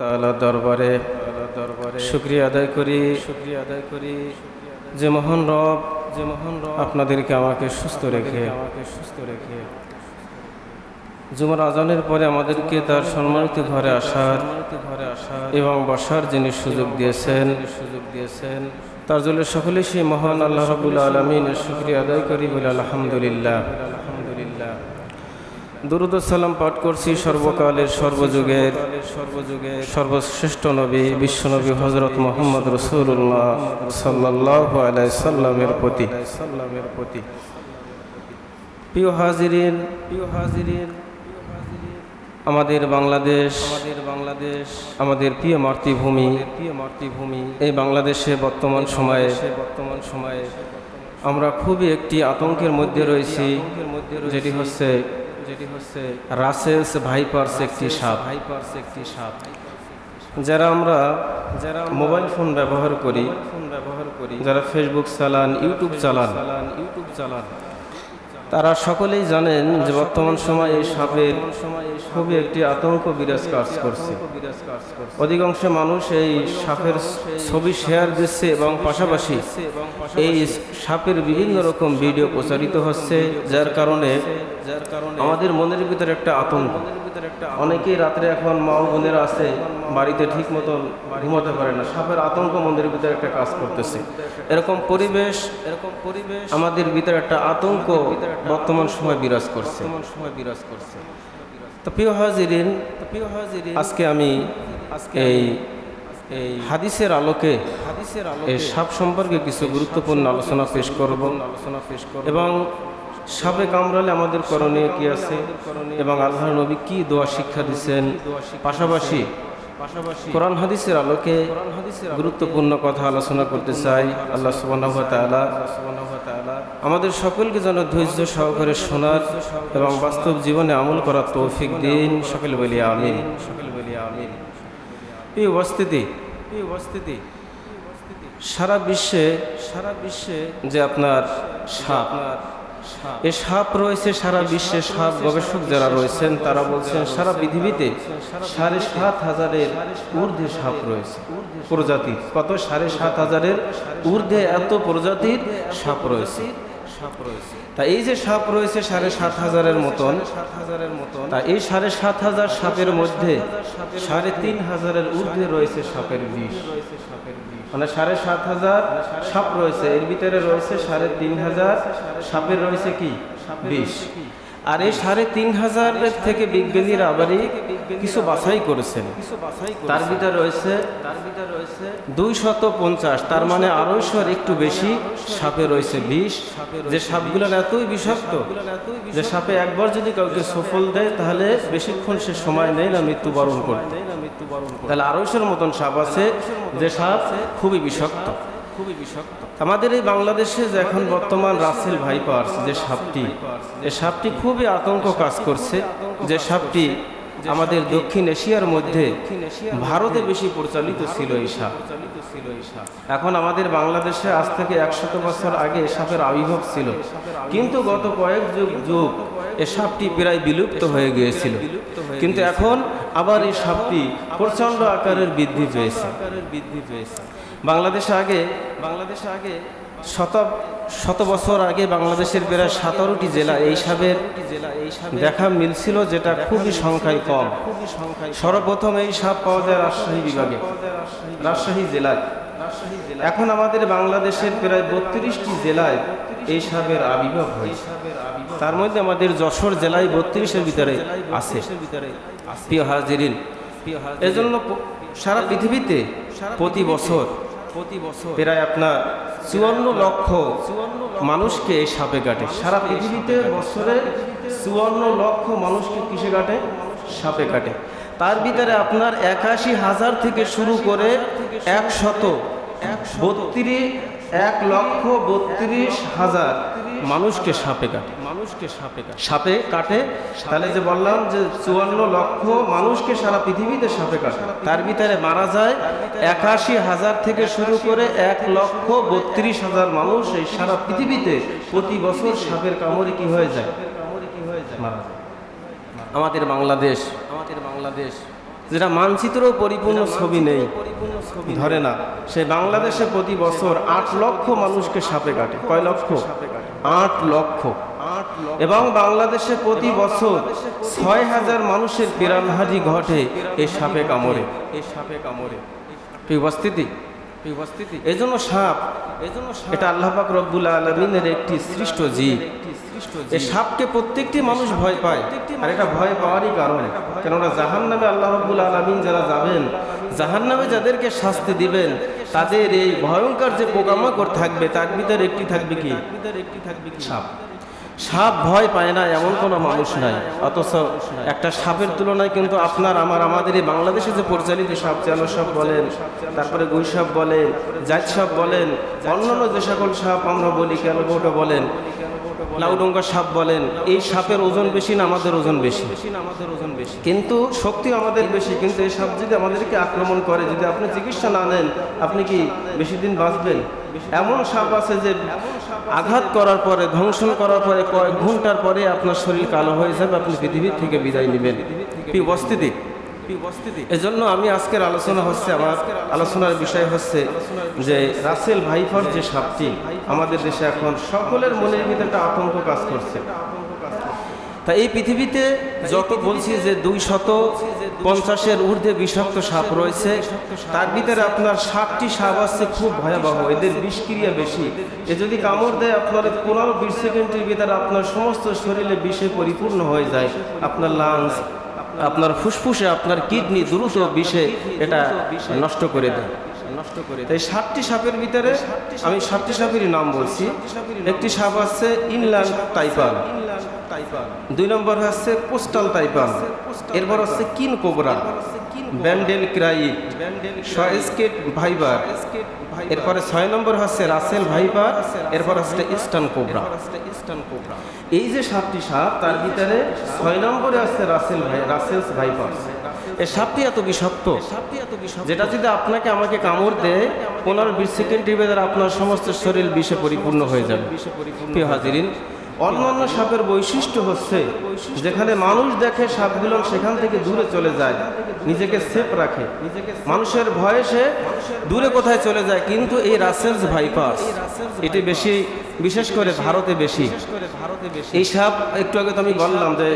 তাআলা দরবারে দরবারে শুক্রিয়া আদায় করি। শুক্রিয়া আদায় করি যে মহান রব যে মহান রব আপনাদেরকে আমাকে সুস্থ রেখে। আমাকে সুস্থ রেখে জুমার আজানের পরে আমাদেরকে তার সম্মানিত ঘরে আসার ঘরে আসার এবং বসার যিনি সুযোগ দিয়েছেন সুযোগ দিয়েছেন তার জন্য সকলে সেই মহান আল্লাহ রাবুল আলমিনের শুক্রিয়া আদায় করি বলে আলহামদুলিল্লাহ। দুরুদ সালাম পাঠ করছি সর্বকালের সর্বযুগের সর্বযুগের সর্বশ্রেষ্ঠ নবী বিশ্বনবী হজরত মোহাম্মদ রসুল্লাহ সাল্লাহ আলাই সাল্লামের প্রতি। সাল্লামের প্রতি প্রিয় হাজিরিন প্রিয় হাজিরিন আমাদের বাংলাদেশ আমাদের বাংলাদেশ আমাদের প্রিয় মাতৃভূমি প্রিয় মাতৃভূমি এই বাংলাদেশে বর্তমান সময়ে বর্তমান সময়ে আমরা খুবই একটি আতঙ্কের মধ্যে রয়েছি, যেটি হচ্ছে যেটি হচ্ছে রাসেলস ভাইপার্স একটি সাপ। ভাইপার্স একটি সাপ। যারা আমরা যারা মোবাইল ফোন ব্যবহার করি ফোন ব্যবহার করি যারা ফেসবুক চালান ইউটিউব চালান ইউটিউব চালান। তারা সকলেই জানেন যে বর্তমান সময়ে এই সাপের খুবই একটি আতঙ্ক বিরাজ কাজ করছে। অধিকাংশ মানুষ এই সাপের ছবি শেয়ার দিচ্ছে এবং পাশাপাশি এই সাপের বিভিন্ন রকম ভিডিও প্রচারিত হচ্ছে, যার কারণে আমাদের মনের ভিতরে একটা আতঙ্ক। অনেকেই রাত্রে এখন মা ও বোনেরা আছে বাড়িতে ঠিক মতন ঘুমাতে পারে না। সাপের আতঙ্ক মন্দিরের ভিতরে একটা কাজ করতেছে। এরকম পরিবেশ এরকম পরিবেশ আমাদের ভিতরে একটা আতঙ্ক বর্তমান সময় বিরাজ করছে। সময় বিরাজ করছে। তো প্রিয় হাজিরিন প্রিয় হাজিরিন আজকে আমি আজকে এই এই হাদিসের আলোকে হাদিসের আলোকে সাপ সম্পর্কে কিছু গুরুত্বপূর্ণ আলোচনা পেশ করব। আলোচনা পেশ করব। এবং সাপে কামড়ালে আমাদের করণীয় কি আছে? এবং আল্লাহ নবী কি দোয়া শিক্ষা দিচ্ছেন পাশাপাশি কোরআন হাদিসের আলোকে গুরুত্বপূর্ণ কথা আলোচনা করতে চাই। আল্লাহ সুবাহ তাআলা আমাদের সকলকে যেন ধৈর্য সহকারে শোনার এবং বাস্তব জীবনে আমল করার তৌফিক দিন। সকল বলি আমিন। সকল আমিন এই উপস্থিতি এই উপস্থিতি সারা বিশ্বে সারা বিশ্বে যে আপনার সাপ এ সাপ রয়েছে সারা বিশ্বে, সাপ গবেষক যারা রয়েছেন, তারা বলছেন সারা পৃথিবীতে সাড়ে সাত হাজারের ঊর্ধ্বে সাপ রয়েছে। প্রজাতি, কত? সাড়ে সাত হাজারের ঊর্ধ্বে এত প্রজাতির সাপ রয়েছে। রয়েছে তা এই যে সাপ রয়েছে সাড়ে সাত হাজারের মতন, তা এই সাড়ে সাত হাজার সাপের মধ্যে সাড়ে তিন হাজারের ঊর্ধ্বে রয়েছে সাপের বিষ। মানে সাড়ে সাত হাজার সাপ রয়েছে। এর ভিতরে রয়েছে সাড়ে তিন হাজার। সাপের রয়েছে কি? বিষ আর এই সাড়ে তিন হাজারের থেকে বিজ্ঞানীরা আবারই কিছু বাছাই করেছেন। তার ভিতরে রয়েছে দুই শত পঞ্চাশ, তার মানে আড়াইশোর একটু বেশি সাপে রয়েছে বিষ। যে সাপগুলো এতই বিষাক্ত যে সাপে একবার যদি কাউকে সফল দেয়, তাহলে বেশিক্ষণ সে সময় নেই না, মৃত্যুবরণ করতে। তাহলে আড়াইশোর মতন সাপ আছে যে সাপ খুবই বিষাক্ত খুবই বিষাক্ত। আমাদের এই বাংলাদেশে যে এখন বর্তমান রাসেল ভাইপার্স যে সাপটি, এ সাপটি খুবই আতঙ্ক কাজ করছে। যে সাপটি আমাদের দক্ষিণ এশিয়ার মধ্যে ভারতে বেশি প্রচলিত ছিল এই সাপ। এখন আমাদের বাংলাদেশে আজ থেকে একশত বছর আগে এ সাপের আবির্ভাব ছিল। কিন্তু গত কয়েক যুগ যুগ এ সাপটি প্রায় বিলুপ্ত হয়ে গিয়েছিল। কিন্তু এখন আবার এই সাপটি প্রচণ্ড আকারের বৃদ্ধি পেয়েছে। বৃদ্ধি পেয়েছে বাংলাদেশে আগে বাংলাদেশে আগে শত শত বছর আগে বাংলাদেশের প্রায় সতেরোটি জেলা এই সাপের দেখা মিলছিল যেটা খুবই সংখ্যায় কম। সর্বপ্রথম এই সাপ পাওয়া যায় রাজশাহী বিভাগে। রাজশাহী জেলায়। এখন আমাদের বাংলাদেশের প্রায় বত্রিশটি জেলায় এই সাপের আবির্ভাব হয়। তার মধ্যে আমাদের যশোর জেলায় বত্রিশের ভিতরে আছে। প্রিয় হাজিরিন এজন্য সারা পৃথিবীতে প্রতি বছর প্রতি বছর প্রায় আপনার চুয়ান্ন লক্ষ মানুষকে এই সাপে কাটে। সারা পৃথিবীতে বছরে চুয়ান্ন লক্ষ মানুষকে কিসে কাটে? সাপে কাটে। তার ভিতরে আপনার একাশি হাজার থেকে শুরু করে একশত বত্রিশ এক লক্ষ বত্রিশ হাজার। মানুষকে সাপে কাটে। মানুষকে সাপে কাটে। সাপে কাটে তাহলে যে বললাম যে চুয়ান্ন লক্ষ মানুষকে সারা পৃথিবীতে সাপে কাটে। তার ভিতরে মারা যায় একাশি হাজার থেকে শুরু করে এক লক্ষ বত্রিশ হাজার মানুষ। এই সারা পৃথিবীতে প্রতি বছর সাপের কামড়ে কি হয়ে যায়? মারা যায়। আমাদের বাংলাদেশ আমাদের বাংলাদেশ যেটা মানচিত্র পরিপূর্ণ ছবি নেই। ধরে না সে বাংলাদেশে প্রতি বছর আট লক্ষ মানুষকে সাপে কাটে। কয় লক্ষ? আট লক্ষ। এবং বাংলাদেশে প্রতি বছর ছয় হাজার মানুষের প্রাণহানি ঘটে এই সাপে কামড়ে। এই সাপে কামড়ে। উপস্থিতি উপস্থিতি। সাপ এটা আল্লাহ পাক রব্বুল আলমিনের একটি সৃষ্ট জীব। এই সাপকে প্রত্যেকটি মানুষ ভয় পায়। আর এটা ভয় পাওয়ারই কারণ। কেননা জাহান নামে আল্লাহ রব্বুল আলমিন যারা যাবেন জাহান নামে যাদেরকে শাস্তি দিবেন তাদের এই ভয়ঙ্কর যে পোকামাকড় থাকবে তার ভিতরে একটি থাকবে কি? একটি থাকবে সাপ। সাপ ভয় পায় না এমন কোনো মানুষ নাই। অথচ একটা সাপের তুলনায় কিন্তু আপনার আমার আমাদের এই বাংলাদেশে যে পরিচালিত সাপ চালো সাপ বলেন তারপরে গুই সাপ বলেন জাত সাপ বলেন অন্যান্য যে সকল সাপ আমরা বলি কেন বলেন লাউডঙ্গা সাপ বলেন এই সাপের ওজন বেশি না আমাদের ওজন বেশি? আমাদের ওজন বেশি। কিন্তু শক্তি আমাদের বেশি কিন্তু এই সাপ যদি আমাদেরকে আক্রমণ করে যদি আপনি চিকিৎসা না নেন আপনি কি বেশি দিন বাঁচবেন? এমন সাপ আছে যে আঘাত করার পরে ধ্বংসন করার পরে কয়েক ঘণ্টার পরে আপনার শরীর কালো হয়ে যাবে আপনি পৃথিবীর থেকে বিদায় নেবেন। উপস্থিতি এজন্য আমি আজকের আলোচনা হচ্ছে, আমার আলোচনার বিষয় হচ্ছে যে রাসেল ভাইফার যে সাপটি, আমাদের দেশে এখন সকলের মনের ভিতরে একটা আতঙ্ক কাজ করছে। তা এই পৃথিবীতে যত বলছি যে দুই শত পঞ্চাশের ঊর্ধ্বে বিষাক্ত সাপ রয়েছে, তার ভিতরে আপনার সাপটি সাপ আসছে খুব ভয়াবহ, এদের বিষক্রিয়া বেশি। এ যদি কামড় দেয়, আপনার পনেরো বিশ সেকেন্ডের ভিতরে আপনার সমস্ত শরীরে বিষে পরিপূর্ণ হয়ে যায়, আপনার লাংস আপনার ফুসফুসে আপনার কিডনি দ্রুত বিষে এটা নষ্ট করে দেয়। নষ্ট করে তাই সাতটি সাপের ভিতরে আমি সাতটি সাপেরই নাম বলছি। একটি সাপ আছে ইনল্যান্ড টাইপান দুই নম্বর হচ্ছে পোস্টাল টাইপান এরপর হচ্ছে কিন কোবরা ব্যান্ডেল ক্রাইট। স্কেট ভাইবার। এরপরে ছয় নম্বর হচ্ছে রাসেল ভাইপার এরপর হচ্ছে ইস্টার্ন কোবরা। এই যে সাতটি সাপ তার ভিতরে ছয় নম্বরে আছে রাসেল ভাই রাসেলস ভাইপার। এই সাপটি এত বিষাক্ত যেটা যদি আপনাকে আমাকে কামড় দেয় পনেরো বিশ সেকেন্ডের ভেতরে আপনার সমস্ত শরীর বিষে পরিপূর্ণ হয়ে যাবে। প্রিয় হাজিরিন অন্যান্য সাপের বৈশিষ্ট্য হচ্ছে, যেখানে মানুষ দেখে সাপগুলো সেখান থেকে দূরে চলে যায়, নিজেকে সেফ রাখে। মানুষের ভয়ে সে দূরে কোথায় চলে যায়, কিন্তু এই রাসেলস ভাইপাস, এটি বেশি, বিশেষ করে ভারতে বেশি। এই সাপ, একটু আগে তো আমি বললাম যে,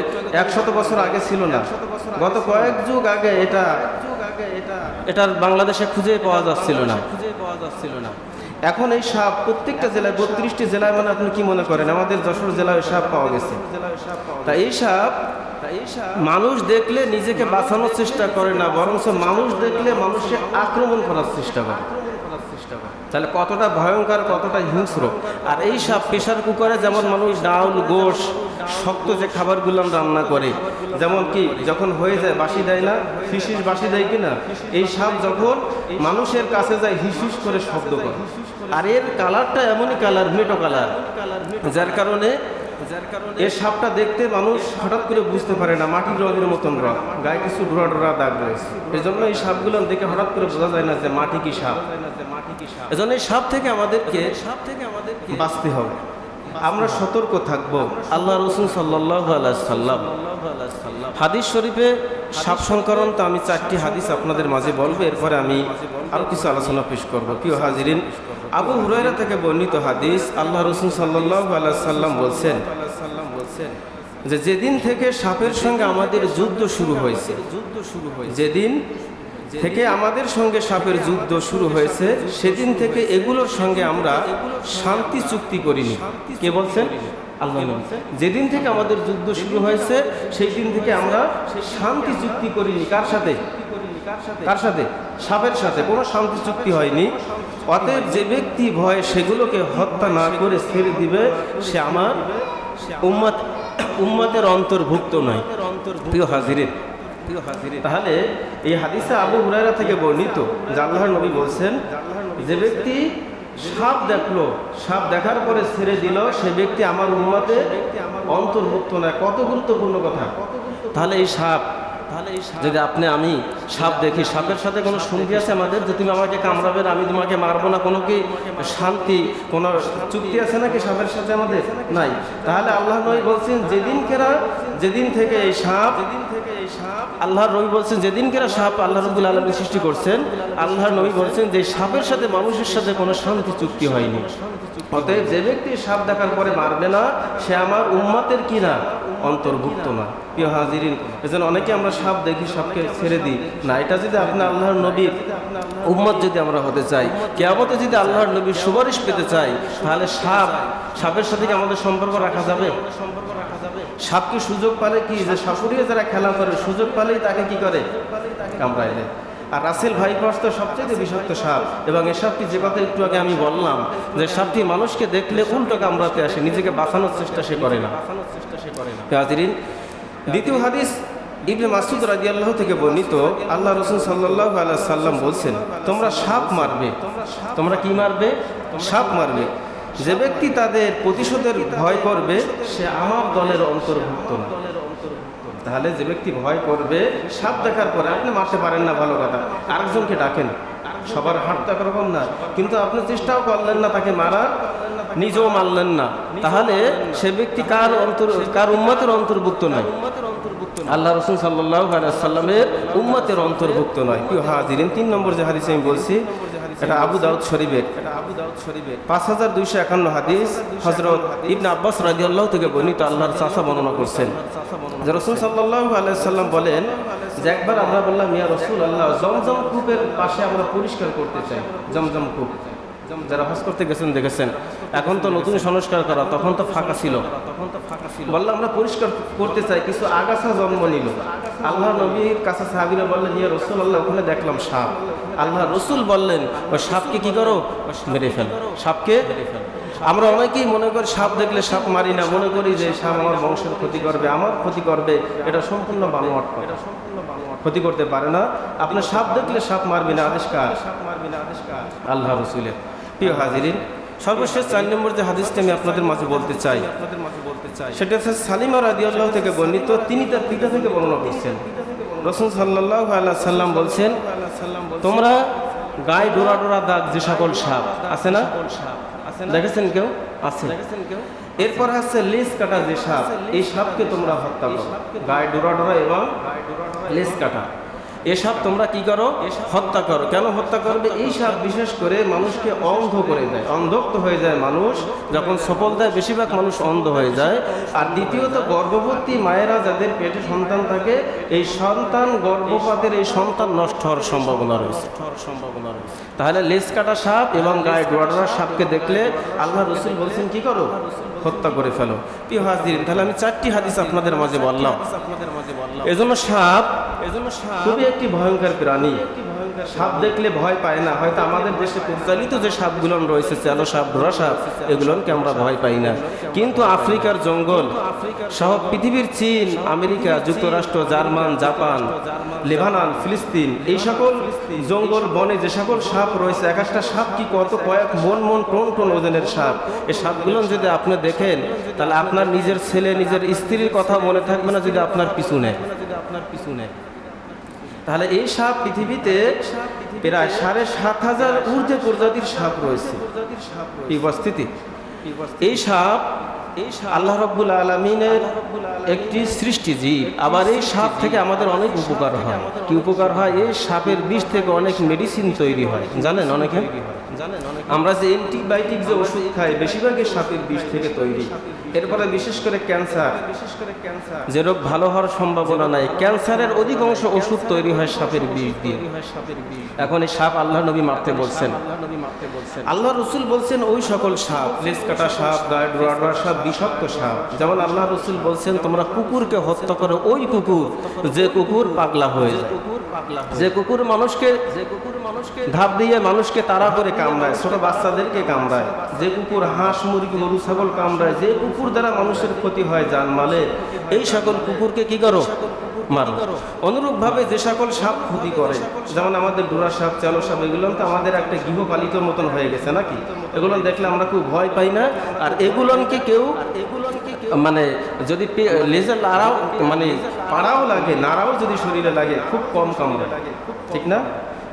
একশত বছর আগে ছিল না। গত কয়েক যুগ আগে এটা, এটার বাংলাদেশে খুঁজে পাওয়া যাচ্ছিল না খুঁজে পাওয়া যাচ্ছিল না। এখন এই সাপ প্রত্যেকটা জেলায়, বত্রিশটি জেলায় মানে আপনি কি মনে করেন? আমাদের যশোর জেলায় সাপ পাওয়া গেছে। তা এই সাপ মানুষ দেখলে নিজেকে বাঁচানোর চেষ্টা করে না, বরঞ্চ মানুষ দেখলে মানুষকে আক্রমণ করার চেষ্টা করে। তাহলে কতটা ভয়ঙ্কর, কতটা হিংস্র। আর এই সাপ প্রেশার কুকারে যেমন মানুষ ডাউল, গোশ, শক্ত যে খাবারগুলো রান্না করে, যেমন কি যখন হয়ে যায় বাসি দেয় না, হিসিস বাসি দেয় কিনা? এই সাপ যখন মানুষের কাছে যায়, হিসিস করে শব্দ করে। আর এর কালারটা এমনই কালার মেটো কালার। যার কারণে এর সাপটা দেখতে মানুষ হঠাৎ করে বুঝতে পারে না, মাটির রঙের মতন রং। গায়ে কিছু ডোরা ডোরা দাগ রয়েছে। এই জন্য এই সাপগুলো দেখে হঠাৎ করে বোঝা যায় না যে মাটি কি সাপ। এজন্য এই সাপ থেকে আমাদেরকে সাপ থেকে আমাদেরকে বাঁচতে হবে। আমরা সতর্ক থাকব। আল্লাহ রসুল সাল্লাম হাদিস শরীফে সাপ সংকরণ তো আমি চারটি হাদিস আপনাদের মাঝে বলব। এরপরে আমি আরও কিছু আলোচনা পেশ করব। প্রিয় হাজিরিন আবু হুরাইরা থেকে বর্ণিত হাদিস আল্লাহ রসুল সাল্লাহ সাল্লাম বলছেন যে যেদিন থেকে সাপের সঙ্গে আমাদের যুদ্ধ শুরু হয়েছে যুদ্ধ শুরু হয়েছে যেদিন থেকে আমাদের সঙ্গে সাপের যুদ্ধ শুরু হয়েছে, সেদিন থেকে এগুলোর সঙ্গে আমরা শান্তি চুক্তি করিনি। কে বলছেন? আল্লাহ যেদিন থেকে আমাদের যুদ্ধ শুরু হয়েছে সেই দিন থেকে আমরা শান্তি চুক্তি করিনি। কার সাথে? কার সাথে? সাপের সাথে। কোনো শান্তি চুক্তি হয়নি। অতএব যে ব্যক্তি ভয় সেগুলোকে হত্যা না করে ছেড়ে দিবে, সে আমার উম্মাত, উম্মাতের অন্তর্ভুক্ত নয়। প্রিয় হাজিরের তাহলে এই হাদিসে আবু হুরাইরা থেকে বর্ণিত জাল্লাহর নবী বলছেন, যে ব্যক্তি সাপ দেখল, সাপ দেখার পরে ছেড়ে দিল, সে ব্যক্তি আমার উম্মাতে অন্তর্ভুক্ত নয়। কত গুরুত্বপূর্ণ কথা। তাহলে এই সাপ যদি আপনি আমি সাপ দেখি সাপের সাথে কোনো সন্ধি আছে আমাদের? যে তুমি আমাকে কামড়াবে না আমি তোমাকে মারবো না? কোনো কি শান্তি কোনো চুক্তি আছে নাকি সাপের সাথে আমাদের? নাই। তাহলে আল্লাহ নয় বলছেন যেদিন কেরা যেদিন থেকে এই সাপ যেদিন থেকে এই সাপ আল্লাহর নবী বলছেন যেদিনকে সাপ আল্লাহ রবুল আলমী সৃষ্টি করছেন আল্লাহর নবী বলছেন যে সাপের সাথে মানুষের সাথে কোনো শান্তি চুক্তি হয়নি। অতএব যে ব্যক্তি সাপ দেখার পরে মারবে না, সে আমার উম্মাতের কি না অন্তর্ভুক্ত না। প্রিয় হাজিরিন, এজন্য অনেকে আমরা সাপ দেখি, সাপকে ছেড়ে দিই। না, এটা যদি আপনার আল্লাহর নবীর উম্মত যদি আমরা হতে চাই, কেয়ামতে যদি আল্লাহর নবীর সুপারিশ পেতে চাই, তাহলে সাপ সাপের সাথে কি আমাদের সম্পর্ক রাখা যাবে? সম্পর্ক রাখা যাবে সাপ সুযোগ পালে কি? যে সাপুরিয়ে যারা খেলা করে, সুযোগ পালেই তাকে কি করে? কামড়ায় দেয়। আর রাসেল ভাইপার্স তো সবচেয়ে বিষাক্ত সাপ। এবং এ সাপটি যে কথা একটু আগে আমি বললাম, যে সাপটি মানুষকে দেখলে উল্টো কামড়াতে আসে, নিজেকে বাঁচানোর চেষ্টা সে করে না। হাজিরিন, দ্বিতীয় হাদিস ইবনে মাসুদ রাজি আল্লাহ থেকে বর্ণিত, আল্লাহ রসুল সাল্লাহ আল্লাহ সাল্লাম বলছেন, তোমরা সাপ মারবে। তোমরা কি মারবে? সাপ মারবে। যে ব্যক্তি তাদের প্রতিশোধের ভয় করবে, সে আমার দলের অন্তর্ভুক্ত। না তাহলে যে ব্যক্তি ভয় করবে, সাপ দেখার পরে আপনি মারতে পারেন না, ভালো কথা। আরেকজনকে ডাকেন। সবার হাট তো একরকম না। কিন্তু আপনি চেষ্টাও করলেন না তাকে মারার, নিজেও মারলেন না। তাহলে সে ব্যক্তি কার অন্তর কার উম্মতের অন্তর্ভুক্ত নয়। আল্লাহ রসুল সাল্লাহ সাল্লামের উম্মতের অন্তর্ভুক্ত নয়। কি হাজিরিন, তিন নম্বর যে হাদিস আমি বলছি এটা আবু দাউদ শরীফের। এটা আবু দাউদ শরীফের পাঁচ হাজার দুইশো একান্ন হাদিস হজরত ইবনে আব্বাস রাজি আল্লাহ থেকে বর্ণিত, আল্লাহর চাষা বর্ণনা করছেন। রসুল সাল্লাহ আলাইসাল্লাম বলেন যে একবার আমরা বললাম, ইয়া রসুল আল্লাহ জমজম কূপের পাশে আমরা পরিষ্কার করতে চাই। জমজম কূপ। যারা হজ করতে গেছেন, দেখেছেন। এখন তো নতুন সংস্কার করা তখন তো ফাঁকা ছিল। তখন তো ফাঁকা ছিল বললাম আমরা পরিষ্কার করতে চাই কিছু আগাছা জন্ম নিল। আল্লাহ নবীর কাছে সাহাবিরা বললেন ইয়া রসুল আল্লাহ ওখানে দেখলাম সাপ। আল্লাহ রসুল বললেন ওই সাপকে কি করো? মেরে ফেল। সাপকে? মেরে ফেল। আমরা অনেকেই মনে করি সাপ দেখলে সাপ মারি না মনে করি যে সাপ আমার বংশের ক্ষতি করবে আমার ক্ষতি করবে এটা সম্পূর্ণ বানোয়াট এটা সম্পূর্ণ ক্ষতি করতে পারে না। আপনার সাপ দেখলে সাপ মারবি না আদেশকার সাপ মারবি না আদেশকার আল্লাহ রসুলের। প্রিয় হাজিরিন সর্বশেষ চার নম্বর যে হাদিসটি আমি আপনাদের মাঝে বলতে চাই আপনাদের মাঝে বলতে চাই সেটা হচ্ছে সালিমা রাদিয়াল্লাহ থেকে বর্ণিত, তিনি তার পিতা থেকে বর্ণনা করছেন। রসুল সাল্লাহ আল্লাহ সাল্লাম বলছেন, তোমরা গায়ে ডোরা ডোরা দাগ যে সকল সাপ আছে না? দেখেছেন কেউ? আছে। এরপর আছে লেস কাটা যে সাপ, এই সাপকে তোমরা হত্যা করো। গায়ে ডোরা ডোরা এবং লেস কাটা। এসব তোমরা কি করো? হত্যা করো। কেন হত্যা করবে? এই সাপ বিশেষ করে মানুষকে অন্ধ করে দেয়। অন্ধক্ত হয়ে যায় মানুষ, যখন সফল দেয়, বেশিরভাগ মানুষ অন্ধ হয়ে যায়। আর দ্বিতীয়ত, গর্ভবতী মায়েরা যাদের পেটে সন্তান থাকে, এই সন্তান গর্ভপাতের এই সন্তান নষ্ট হওয়ার সম্ভাবনা রয়েছে। সম্ভাবনা রয়েছে তাহলে লেস কাটা সাপ এবং গায়ে ডোয়াডোরা সাপকে দেখলে আল্লাহ রসুল বলছেন, কি করো? হত্যা করে ফেলো। প্রিয় হাজির তাহলে আমি চারটি হাদিস আপনাদের মাঝে বললাম আপনাদের মাঝে বললাম। এজন্য সাপ খুবই একটি ভয়ঙ্কর প্রাণী। সাপ দেখলে ভয় পায় না। হয়তো আমাদের দেশে পরিচালিত যে সাপগুলো রয়েছে চালো সাপ ডোরা সাপ এগুলোকে আমরা ভয় পাই না। কিন্তু আফ্রিকার জঙ্গল সহ পৃথিবীর চীন আমেরিকা যুক্তরাষ্ট্র জার্মান জাপান লেবানন ফিলিস্তিন এই সকল জঙ্গল বনে যে সকল সাপ রয়েছে এক একটা সাপ কি কত কয়েক মন মন টন টন ওজনের সাপ? এই সাপগুলো যদি আপনি দেখেন তাহলে আপনার নিজের ছেলে নিজের স্ত্রীর কথা মনে থাকবে না যদি আপনার পিছু নেয় আপনার পিছু নেয়। তাহলে এই সাপ পৃথিবীতে প্রায় সাড়ে সাত হাজার ঊর্ধ্বে প্রজাতির সাপ রয়েছে। উপস্থিতি? এই সাপ আল্লাহ রব্বুল আলমিনের একটি সৃষ্টি জীব। আবার এই সাপ থেকে আমাদের অনেক উপকার হয়। কি উপকার হয়? এই সাপের বিষ থেকে অনেক মেডিসিন তৈরি হয়। জানেন অনেকে? আমরা যে অ্যান্টিবায়োটিক যে ওষুধ খাই, বেশিরভাগই সাপের বিষ থেকে তৈরি। এরপরে বিশেষ করে ক্যান্সার। বিশেষ করে ক্যান্সার যে রোগ ভালো হওয়ার সম্ভাবনা নাই। ক্যান্সারের অধিকাংশ ওষুধ তৈরি হয় সাপের বিষ দিয়ে। এখন এই সাপ আল্লাহ নবী মারতে বলছেন। আল্লাহ রসুল বলছেন, ওই সকল সাপ লেস কাটা সাপ গায়ে ডোরা সাপ, বিষাক্ত সাপ, যেমন আল্লাহ রসুল বলছেন, তোমরা কুকুরকে হত্যা করো। ওই কুকুর, যে কুকুর পাগলা হয়ে যায়। কুকুর পাগলা যে কুকুর মানুষকে যে কুকুর ধাপ দিয়ে মানুষকে তাড়া করে কামড়ায়, ছোট বাচ্চাদেরকে কামড়ায়, যে কুকুর হাঁস, মুরগি, গরু, ছাগল কামড়ায়, যে কুকুর দ্বারা মানুষের ক্ষতি হয় জানমালে, এই সকল কুকুরকে কি করো? মারো। অনুরূপভাবে যে সকল সাপ ক্ষতি করে, যেমন আমাদের ডোরা সাপ চালো সাপ, এগুলো তো আমাদের একটা গৃহপালিত মতন হয়ে গেছে নাকি? এগুলো দেখলে আমরা খুব ভয় পাই না? আর এগুলোকে কেউ মানে যদি লেজার নাড়াও মানে পাড়াও লাগে, নাড়াও যদি শরীরে লাগে, খুব কম কামড়ে ঠিক না?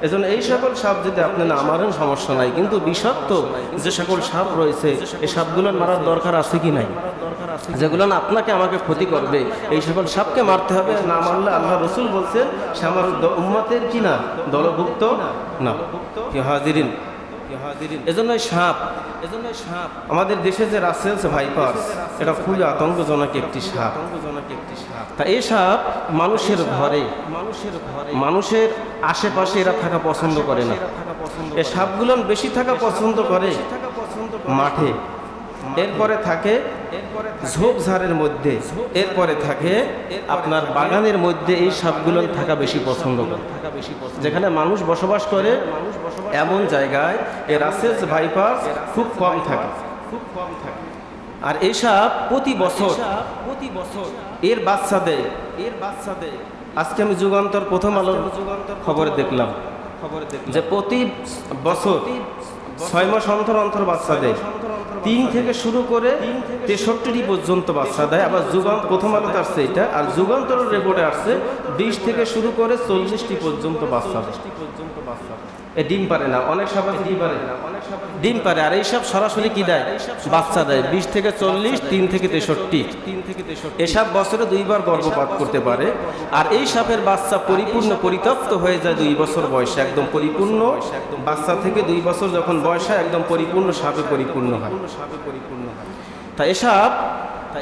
এজন্য এই সকল সাপ যদি আপনি না মারেন, সমস্যা নাই। কিন্তু বিষাক্ত যে সকল সাপ রয়েছে, এই সাপগুলো মারার দরকার আছে কি নাই? যেগুলো আপনাকে আমাকে ক্ষতি করবে, এই সকল সাপকে মারতে হবে। না মারলে আল্লাহ রসুল বলছেন, সে আমার উম্মতের কি না? দলভুক্ত না। হাজিরিন? এজন্য সাপ এজন্য সাপ। আমাদের দেশে যে রাসেলস ভাইপার্স এটা খুবই আতঙ্কজনক একটি সাপ। তা এই সাপ মানুষের ঘরে মানুষের ঘরে। মানুষের আশেপাশে এরা থাকা পছন্দ করে না। এই সাপগুলো বেশি থাকা পছন্দ করে মাঠে। এরপরে থাকে ঝোপঝাড়ের মধ্যে এরপরে থাকে আপনার বাগানের মধ্যে এই সাপগুলো থাকা বেশি পছন্দ করে। যেখানে মানুষ বসবাস করে এমন জায়গায় এই রাসেলস ভাইপার খুব কম থাকে। খুব কম থাকে। আর এই সাপ প্রতি বছর প্রতি বছর এর বাচ্চা দেয়। এর বাচ্চা দেয়। আজকে আমি যুগান্তর প্রথম আলোর খবরে দেখলাম খবরে দেখলাম। যে প্রতি বছর ছয় মাস অন্তর অন্তর বাচ্চা দেয়। তিন থেকে শুরু করে তেষট্টিটি পর্যন্ত বাচ্চা দেয়। আবার যুগান প্রথম আলোতে আসছে এটা। আর যুগান্তর রেকর্ডে আসছে বিশ থেকে শুরু করে চল্লিশটি পর্যন্ত বাচ্চা দেয়। এ ডিম পারে না, অনেক সব আছে, ডিম পারে ডিম পারে। আর এইসব সরাসরি কি দেয়? বাচ্চা দেয়। বিশ থেকে চল্লিশ, তিন থেকে তেষট্টি। তিন থেকে তেষট্টি এসব বছরে দুইবার গর্ভপাত করতে পারে। আর এই সাপের বাচ্চা পরিপূর্ণ পরিতপ্ত হয়ে যায় দুই বছর বয়সে, একদম পরিপূর্ণ। বাচ্চা থেকে দুই বছর যখন বয়স হয়, একদম পরিপূর্ণ সাপে পরিপূর্ণ হয়। সাপে পরিপূর্ণ হয় তা এসব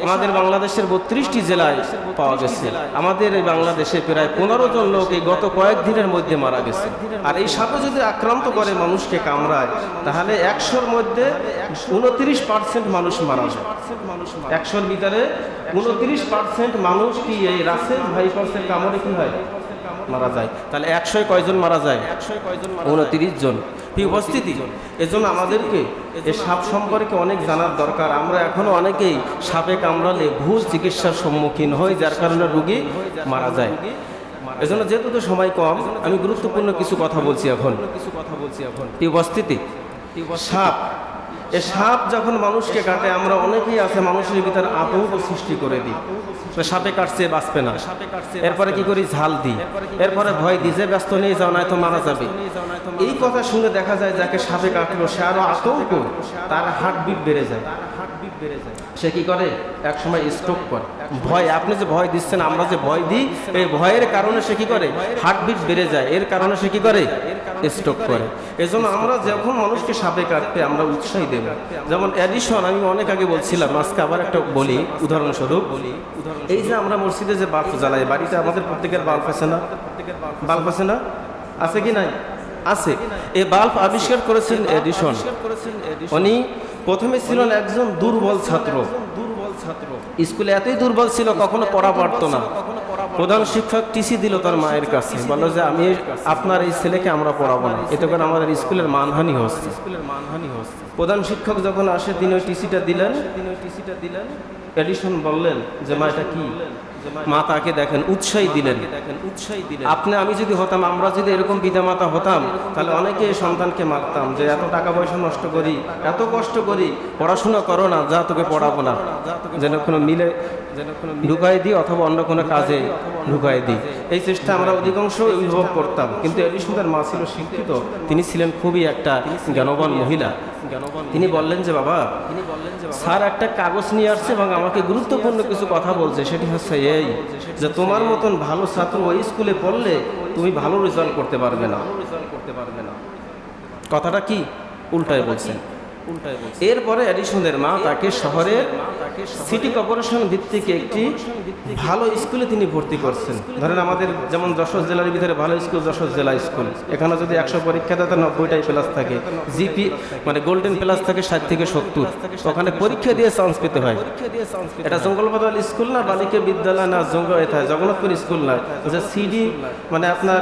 আমাদের বাংলাদেশের বত্রিশটি জেলায় পাওয়া গেছে। আমাদের এই বাংলাদেশে প্রায় পনেরো জন লোক এই গত কয়েকদিনের মধ্যে মারা গেছে। আর এই সাপে যদি আক্রান্ত করে মানুষকে কামড়ায় তাহলে একশোর মধ্যে উনত্রিশ পার্সেন্ট মানুষ মারা যায় একশোর ভিতরে উনত্রিশ পার্সেন্ট মানুষ কি এই রাসেল ভাইপার্সের কামড়ে কি হয়? মারা যায়। তাহলে একশোয় কয়জন মারা যায়? একশো কয়জন উনত্রিশ জন। উপস্থিতি? এজন্য আমাদেরকে এই সাপ সম্পর্কে অনেক জানার দরকার। আমরা এখনও অনেকেই সাপে কামড়ালে ভুল চিকিৎসার সম্মুখীন হই যার কারণে রুগী মারা যায়। এজন্য যেহেতু তো সময় কম আমি গুরুত্বপূর্ণ কিছু কথা বলছি এখন। কিছু কথা বলছি এখন। উপস্থিতি? সাপ। এ সাপ যখন মানুষকে কাটে, আমরা অনেকেই আছে মানুষের ভিতরে আতঙ্ক সৃষ্টি করে দিই। সাপে কাটছে, বাঁচবে না। এরপরে কি করি? ঝাল দিই। এরপরে ভয় যে, ব্যস্ত নিয়ে যাও না নয়তো মারা যাবে। এই কথা শুনে দেখা যায় যাকে সাপে কাটলো, সে আরও আতঙ্ক, তার হার্টবিট বেড়ে যায়। সে কি করে? এক সময় স্ট্রোক করে। ভয়, আপনি যে ভয় দিচ্ছেন, আমরা যে ভয় দিই, এই ভয়ের কারণে সে কি করে? হার্টবিট বেড়ে যায়। এর কারণে সে কি করে? স্ট্রোক করে। এজন্য আমরা যখন মানুষকে সাপে কাটতে আমরা উৎসাহী দেব। যেমন অ্যাডিশন আমি অনেক আগে বলছিলাম, আজকে আবার একটা বলি, উদাহরণস্বরূপ। বলি এই যে আমরা মসজিদে যে বাল্ব জ্বালাই, বাড়িতে আমাদের প্রত্যেকের বাল্ব আছে না? বাল্ব আছে না? আছে কি নাই? আছে। এই বাল্ব আবিষ্কার করেছেন এডিশন উনি প্রথমে ছিলেন একজন দুর্বল ছাত্র। দুর্বল ছাত্র স্কুলে এতই দুর্বল ছিল, কখনো পড়া পারতো না। প্রধান শিক্ষক টিসি দিল তার মায়ের কাছে, বলল যে, আমি আপনার এই ছেলেকে আমরা পড়াবো না। এতে করে আমাদের স্কুলের মানহানি হচ্ছে। স্কুলের মানহানি হচ্ছে প্রধান শিক্ষক যখন আসে, তিনি ওই টিসিটা দিলেন তিনি ওই টিসিটা দিলেন। এডিশন বললেন যে, মা, এটা কি? মা তাকে দেখেন উৎসাহী দিলেন। দেখেন উৎসাহী দিলেন। আপনি আমি যদি হতাম আমরা যদি এরকম পিতামাতা হতাম তাহলে অনেকে সন্তানকে মারতাম যে এত টাকা পয়সা নষ্ট করি এত কষ্ট করি পড়াশোনা করো না যা তোকে পড়াবো না। যেন কোনো মিলে ঢুকাই দিই অথবা অন্য কোনো কাজে ঢুকাই দিই। এই চেষ্টা আমরা অধিকাংশ অভিভব করতাম। কিন্তু এডিশনের মা ছিল শিক্ষিত। তিনি ছিলেন খুবই একটা জ্ঞানবান মহিলা। তিনি বললেন যে বাবা স্যার একটা কাগজ নিয়ে আসছে এবং আমাকে গুরুত্বপূর্ণ কিছু কথা বলছে। সেটি হচ্ছে এই যে তোমার মতন ভালো ছাত্র ওই স্কুলে পড়লে তুমি ভালো রেজাল্ট করতে পারবে না। করতে পারবে না। কথাটা কি? উল্টায় বলছেন এরপরে অ্যাডিশনের মা তাকে শহরের সিটি কর্পোরেশন ভিত্তিক একটি ভালো স্কুলে তিনি ভর্তি করছেন। ধরেন আমাদের যেমন যশোর জেলার ভিতরে ভালো স্কুল যশোর জেলা স্কুল। এখানে যদি একশো পরীক্ষা দেয় নব্বইটাই প্লাস থাকে জিপি মানে গোল্ডেন প্লাস থাকে ষাট থেকে সত্তর। ওখানে পরীক্ষা দিয়ে চান্স পেতে হয়। এটা জঙ্গলবাদল স্কুল না বালিকা বিদ্যালয় না জঙ্গল জগন্নাথপুর স্কুল না যে সিডি মানে আপনার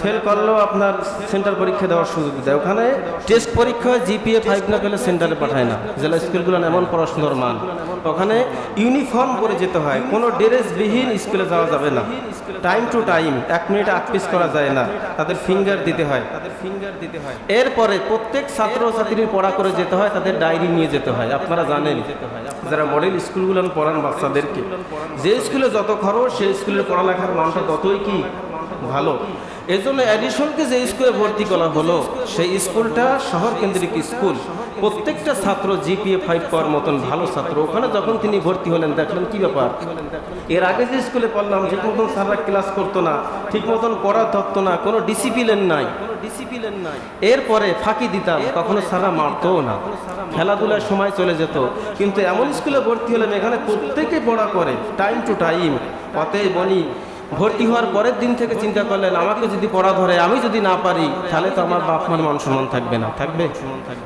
ফেল করলেও আপনার সেন্টার পরীক্ষা দেওয়ার সুযোগ দেয়। ওখানে টেস্ট পরীক্ষা জিপিএ ফাইভ না পেলে সেন্টারে পাঠায় না। জেলা স্কুলগুলো এমন পড়াশোনার মান। ওখানে ইউনিফর্ম পরে যেতে হয়, কোনো ড্রেসবিহীন স্কুলে যাওয়া যাবে না। টাইম টু টাইম এক মিনিট আটপিস করা যায় না। তাদের ফিঙ্গার দিতে হয়। তাদের ফিঙ্গার দিতে হয় এরপরে প্রত্যেক ছাত্র ছাত্রীর পড়া করে যেতে হয়, তাদের ডায়েরি নিয়ে যেতে হয়। আপনারা জানেন, যারা মডেল স্কুলগুলো পড়ান বাচ্চাদেরকে, যে স্কুলে যত খরচ, সেই স্কুলের পড়ালেখার মানটা ততই কি ভালো। এই জন্য অ্যাডিশনকে যে স্কুলে ভর্তি করা হলো, সেই স্কুলটা শহর কেন্দ্রিক স্কুল। প্রত্যেকটা ছাত্র জিপিএ ফাইভ পাওয়ার মতন ভালো ছাত্র। ওখানে যখন তিনি ভর্তি হলেন, দেখলেন কি ব্যাপার? এর আগে যে স্কুলে পড়লাম ঠিক মতন স্যাররা ক্লাস করতো না, ঠিক মতন পড়া ধরতো না, কোনো ডিসিপ্লিন নাই। ডিসিপ্লিন নাই এরপরে ফাঁকি দিতাম, কখনো স্যাররা মারতো না। খেলাধুলার সময় চলে যেত। কিন্তু এমন স্কুলে ভর্তি হলেন এখানে প্রত্যেকে পড়া করে টাইম টু টাইম অতএব বলি ভর্তি হওয়ার পরের দিন থেকে চিন্তা করলেন, আমাকে যদি পড়া ধরে, আমি যদি না পারি, তাহলে তো আমার বাপ মার মান সম্মান থাকবে না। থাকবে?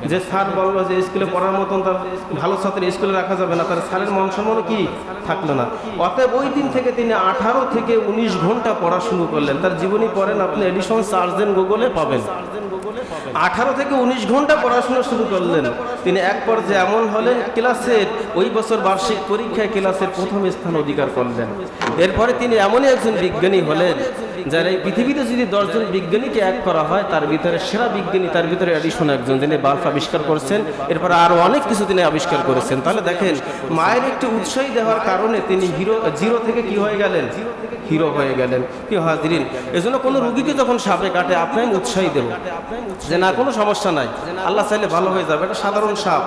যে স্যার বলল যে স্কুলে পড়ার মতন তার ভালো ছাত্র স্কুলে রাখা যাবে না, তার স্যারের মান সম্মানও কি? থাকল না। অতএব ওই দিন থেকে তিনি আঠারো থেকে উনিশ ঘণ্টা পড়া শুরু করলেন। তার জীবনী পড়েন আপনি, এডিশন সার্চ দেন গুগলে পাবেন। আঠারো থেকে উনিশ ঘণ্টা পড়াশোনা শুরু করলেন। তিনি এক পর্যায়ে এমন হলেন, ক্লাসের ওই বছর বার্ষিক পরীক্ষায় ক্লাসের প্রথম স্থান অধিকার করলেন। এরপরে তিনি এমনই একজন বিজ্ঞানী হলেন, যারা এই পৃথিবীতে যদি দশজন বিজ্ঞানীকে এক করা হয়, তার ভিতরে সেরা বিজ্ঞানী, তার ভিতরে অ্যাডিশন একজন, যিনি বাল্ব আবিষ্কার করেছেন, এরপর আরও অনেক কিছু তিনি আবিষ্কার করেছেন। তাহলে দেখেন, মায়ের একটি উৎসাহী দেওয়ার কারণে তিনি হিরো, জিরো থেকে কি হয়ে গেলেন? হিরো হয়ে গেলেন, কি হাজরিন? এজন্য কোনো রুগীকে যখন সাপে কাটে আপনি আমি উৎসাহী দেব। যে না, কোনো সমস্যা নাই। আল্লাহ চাইলে ভালো হয়ে যাবে, এটা সাধারণ সাপ।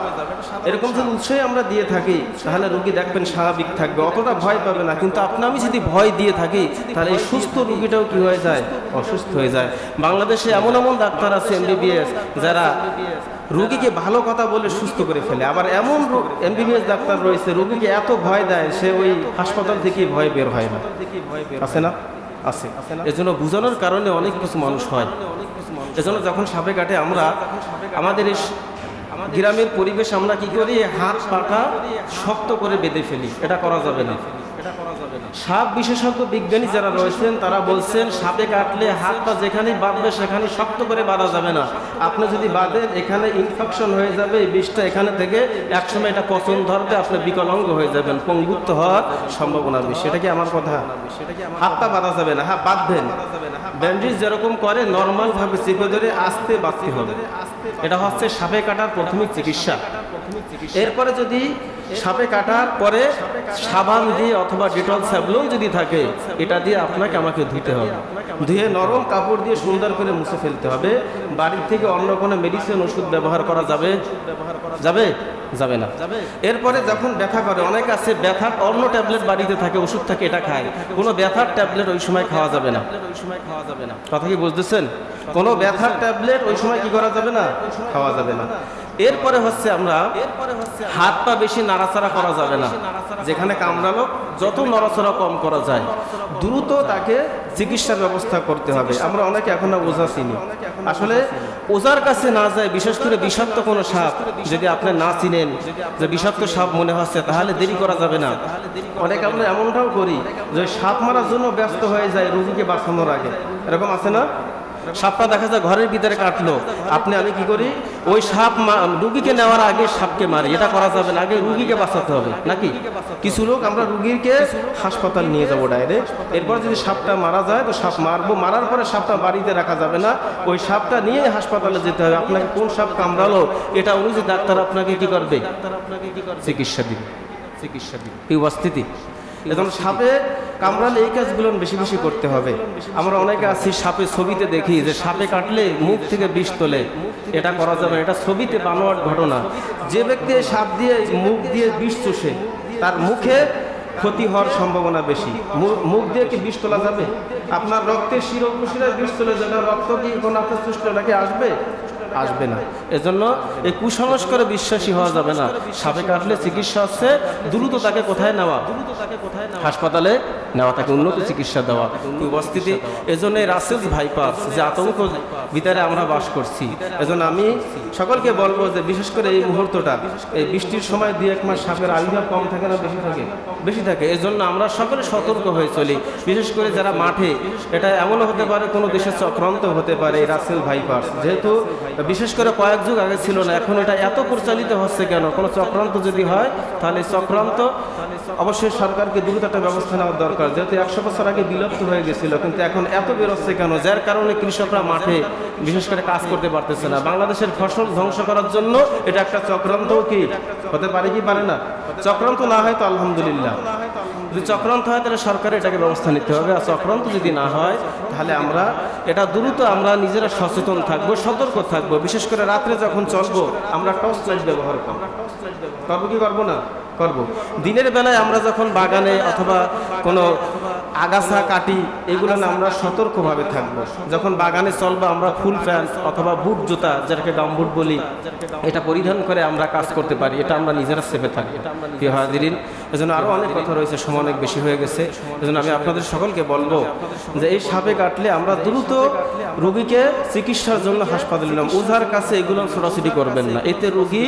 এরকম যদি উৎসাহী আমরা দিয়ে থাকি, তাহলে রুগী দেখবেন স্বাভাবিক থাকবে। অতটা ভয় পাবে না, কিন্তু আপনি, আমি যদি ভয় দিয়ে থাকি, তাহলে এই সুস্থ রুগীটাও কি হয়ে যায়? অসুস্থ হয়ে যায়। বাংলাদেশে এমন এমন ডাক্তার আছে, এমবিবিএস, যারা রুগীকে ভালো কথা বলে সুস্থ করে ফেলে। আবার এমন এমবিবিএস ডাক্তার রয়েছে, রুগীকে এত ভয় দেয়, সে ওই হাসপাতাল থেকে ভয় বের হয় না। আছে না? আছে। এজন্য বোঝানোর কারণে অনেক কিছু মানুষ হয়। এজন্য যখন সাপে কাটে আমরা, আমাদের এই গ্রামের পরিবেশ আমরা কি করি? হাত পাটা শক্ত করে বেঁধে ফেলি। এটা করা যাবে না। সাপ বিশেষজ্ঞ বিজ্ঞানী যারা রয়েছেন, তারা বলছেন, সাপে কাটলে হাত পা যেখানে বাঁধবে সেখানে শক্ত করে বাঁধা যাবে না। আপনি যদি বাঁধেন, এখানে ইনফেকশন হয়ে যাবে, এই বিষটা এখানে থেকে একসময় এটা পচন ধরবে, আপনি বিকলাঙ্গ হয়ে যাবেন। পঙ্গুত্ব হওয়ার সম্ভাবনা বেশি। সেটা কি আমার কথা? হাত পা বাঁধা যাবে না। হ্যাঁ বাঁধবেন। ব্যান্ডেজ যেরকম করে নর্মাল ভাবে চেপে ধরে আস্তে বাঁধতে হবে। এটা হচ্ছে সাপে কাটার প্রাথমিক চিকিৎসা। এরপরে যদি সাপে কাটার পরে সাবান দিয়ে অথবা ডেটল স্যাবলন যদি থাকে এটা দিয়ে আপনাকে আমাকে ধুতে হবে। ধুয়ে নরম কাপড় দিয়ে সুন্দর করে মুছে ফেলতে হবে। বাড়ির থেকে অন্য কোনো মেডিসিন ওষুধ ব্যবহার করা যাবে? ব্যবহার করা যাবে? যাবে না। এরপরে যখন ব্যথা করে অনেক আছে ব্যথার অন্য ট্যাবলেট বাড়িতে থাকে ওষুধ থাকে এটা খায়। কোনো ব্যথার ট্যাবলেট ওই সময় খাওয়া যাবে না ওই সময় খাওয়া যাবে না। কথা কি বুঝতেছেন? কোনো ব্যথার ট্যাবলেট ওই সময় কি করা যাবে না? খাওয়া যাবে না। এরপরে হচ্ছে আমরা হাত পা বেশি নাড়াচাড়া করা যাবে না। যেখানে কামড়ালো, যত নড়াচড়া কম করা যায়। দ্রুত তাকে চিকিৎসার ব্যবস্থা করতে হবে। আমরা অনেকে এখনও ওঝা চিনি। আসলে ওজার কাছে না যায়, বিশেষ করে বিষাক্ত কোনো সাপ। যদি আপনি না চিনেন যে বিষাক্ত সাপ মনে হচ্ছে, তাহলে দেরি করা যাবে না। অনেক আমরা এমনটাও করি যে সাপ মারার জন্য ব্যস্ত হয়ে যায়, রুগীকে বাঁচানোর আগে। এরকম আছে না? সাপটা দেখা যায় ঘরের ভিতরে কাটলো। আপনি আমি কি করি? ওই সাপ রুগীকে নেওয়ার আগে সাপকে মারি। এটা করা যাবে না। আগে রুগীকে বাঁচাতে হবে। নাকি? কিছু লোক আমরা রুগীকে হাসপাতাল নিয়ে যাব ডাইরেক্ট এরপর যদি সাপটা মারা যায়, তো সাপ মারবো। মারার পরে সাপটা বাড়িতে রাখা যাবে না। ওই সাপটা নিয়ে হাসপাতালে যেতে হবে। আপনাকে কোন সাপ কামড়ালো? এটা অনুযায়ী ডাক্তার আপনাকে কি করবে? চিকিৎসা দিবে। চিকিৎসা দিবে। উপস্থিতি এখন সাপে কামড়ালে এই কাজগুলো বেশি বেশি করতে হবে। আমরা অনেকে আছি সাপে ছবিতে দেখি যে সাপে কাটলে মুখ থেকে বিষ তোলে। এটা করা যাবে এটা ছবিতে বানোয়ার ঘটনা। যে ব্যক্তি সাপ দিয়ে মুখ দিয়ে বিষ চুষে, তার মুখে ক্ষতি হওয়ার সম্ভাবনা বেশি। মুখ দিয়ে কি বিষ তোলা যাবে? আপনার রক্তের শিরোপশিরায় বিষ তোলে যাবে। রক্ত কি কোনো আপনার সুস্থ নাকি আসবে? আসবে না। এজন্য এই কুসংস্কারে বিশ্বাসী হওয়া যাবে না। সাপে কাটলে চিকিৎসা হচ্ছে দ্রুত তাকে কোথায় নেওয়া? দ্রুত তাকে কোথায় হাসপাতালে নেওয়া তাকে উন্নত চিকিৎসা দেওয়া। উপস্থিতি এজন্য রাসেল ভাইপাস যে আতঙ্ক ভিতরে আমরা বাস করছি। এজন্য আমি সকলকে বলব যে বিশেষ করে এই মুহূর্তটা, এই বৃষ্টির সময় দুই এক মাস সাপের আবির্ভাব কম থাকে না, বেশি থাকে? বেশি থাকে। এজন্য আমরা সকলে সতর্ক হয়ে চলি। বিশেষ করে যারা মাঠে, এটা এমনও হতে পারে, কোনো দেশের চক্রান্ত হতে পারে এই রাসেল ভাইপাস। যেহেতু বিশেষ করে কয়েক যুগ আগে ছিল না, এখন এটা এত পরিচালিত হচ্ছে কেন? কোনো চক্রান্ত যদি হয়, তাহলে চক্রান্ত অবশ্যই সরকারকে দ্রুত একটা ব্যবস্থা নেওয়ার দরকার যেহেতু একশো বছর আগে বিলুপ্ত হয়ে গেছিল, কিন্তু এখন এত বেরোচ্ছে কেন? যার কারণে কৃষকরা মাঠে বিশেষ করে কাজ করতে পারতেছে না। বাংলাদেশের ফসল ধ্বংস করার জন্য এটা একটা চক্রান্ত কি? হতে পারে কি পারে না? চক্রান্ত না হয় তো আলহামদুলিল্লাহ। যদি চক্রান্ত হয় তাহলে সরকারের এটাকে ব্যবস্থা নিতে হবে। আর চক্রান্ত যদি না হয়, তাহলে আমরা এটা দ্রুত আমরা নিজেরা সচেতন থাকব, সতর্ক থাকব। বিশেষ করে রাত্রে যখন চলবো, আমরা টর্চ লাইট ব্যবহার করব। করব কি করব না? করব। দিনের বেলায় আমরা যখন বাগানে অথবা কোনো আগাছা কাটি এগুলো না আমরা সতর্কভাবে থাকব। যখন বাগানে চলবো, আমরা ফুল প্যান্ট অথবা বুট জুতা, যেটাকে গামবুট বলি, এটা পরিধান করে আমরা কাজ করতে পারি, এটা আমরা নিজেরা সেফে থাকি হাজিরিন এজন্য আরও অনেক কথা রয়েছে, সময় অনেক বেশি হয়ে গেছে। এজন্য আমি আপনাদের সকলকে বলব যে এই সাপে কাটলে আমরা দ্রুত রোগীকে চিকিৎসার জন্য হাসপাতালে নিলাম। ওঝার কাছে এগুলো ছোটাছুটি করবেন না। এতে রোগী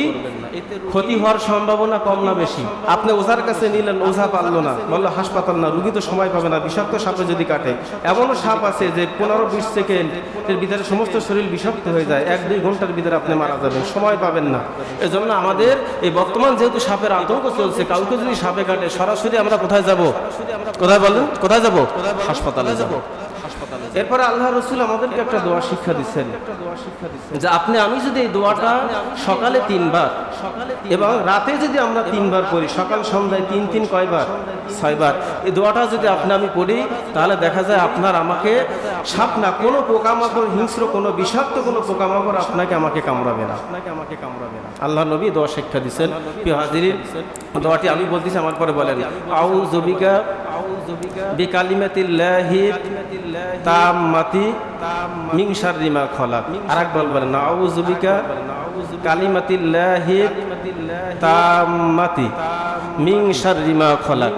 ক্ষতি হওয়ার সম্ভাবনা কম না বেশি। আপনি ওঝার কাছে নিলেন ওঝা পারল না। বলল, হাসপাতাল না, রুগী তো সময় পাবে না। বিষাক্ত সাপে যদি কাটে, এমনও সাপ আছে যে পনেরো বিশ সেকেন্ড এর ভিতরে সমস্ত শরীর বিষাক্ত হয়ে যায়। এক দুই ঘণ্টার ভিতরে আপনি মারা যাবেন। সময় পাবেন না। এজন্য আমাদের এই বর্তমান যেহেতু সাপের আতঙ্ক চলছে, কাউকে যদি সাপে কাটে সরাসরি আমরা কোথায় যাব? কোথায় বলেন? কোথায় যাব? হাসপাতালে যাব। এরপরে আল্লাহ রসুল আমাদেরকে একটা দোয়া শিক্ষা দিচ্ছেন। যে আপনি, আমি যদি এই দোয়াটা সকালে তিনবার এবং রাতে যদি আমরা তিনবার পড়ি সকাল সন্ধ্যায় তিন তিন কয়বার? ছয়বার। এই দোয়াটা যদি আপনি, আমি পড়ি, তাহলে দেখা যায় আপনার আমাকে সাপ না, কোনো পোকামাকড়, হিংস্র কোনো বিষাক্ত কোনো পোকামাকড় আপনাকে আমাকে কামড়াবে না। আপনাকে আমাকে কামড়াবে না আল্লাহ নবী দোয়া শিক্ষা দিচ্ছেন। হাজিরিন, দোয়াটি আমি বলতেছি, আমার পরে বলেন। আউ জবিকা বিকালিমাতিল্লাহি তাম্মাতি মিন শাররি মা খলাক। আরেকবার বলেন আউযু বিকা কালিমাতিল্লাহি তাম্মাতি মা খলাক।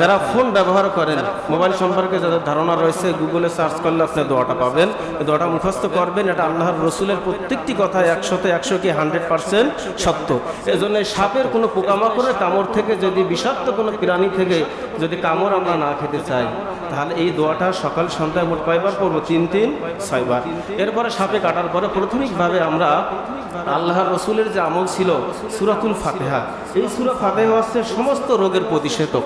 যারা ফোন ব্যবহার করেন মোবাইল সম্পর্কে যাদের ধারণা রয়েছে গুগলে সার্চ করলে আপনি দোয়াটা পাবেন। দোয়াটা মুখস্থ করবেন এটা আল্লাহর রসুলের প্রত্যেকটি কথা একশোতে একশো কি হান্ড্রেড পার্সেন্ট সত্য। এজন্য সাপের কোনো পোকামাকড়ের কামড় থেকে যদি বিষাক্ত কোনো প্রাণী থেকে যদি কামড় আমরা না খেতে চাই তাহলে এই দোয়াটা সকাল সন্ধ্যায় মোট কয়বার পড়ব? তিন তিন, ছয়বার। এরপরে সাপে কাটার পরে প্রাথমিকভাবে আমরা আল্লাহর রসুলের যে আমল ছিল, সুরাতুল ফাতেহা, এই সুরা ফাতেহা হচ্ছে সমস্ত রোগের প্রতিষেধক।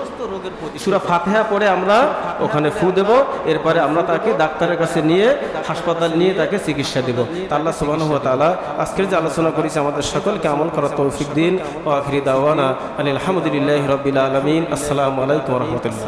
সুরা ফাতেহা পরে আমরা ওখানে ফু দেব, এরপরে আমরা তাকে ডাক্তারের কাছে নিয়ে, হাসপাতাল নিয়ে তাকে চিকিৎসা দেব। আল্লাহ সুবাহ তালা আজকের যে আলোচনা করেছি, আমাদের সকলকে আমল করার তৌফিক দিন ও আখিরি দাওয়ানা আলহামদুলিল্লাহ রবিল আলমিন। আসসালামু আলাইকুম রহমতুল্লাহ।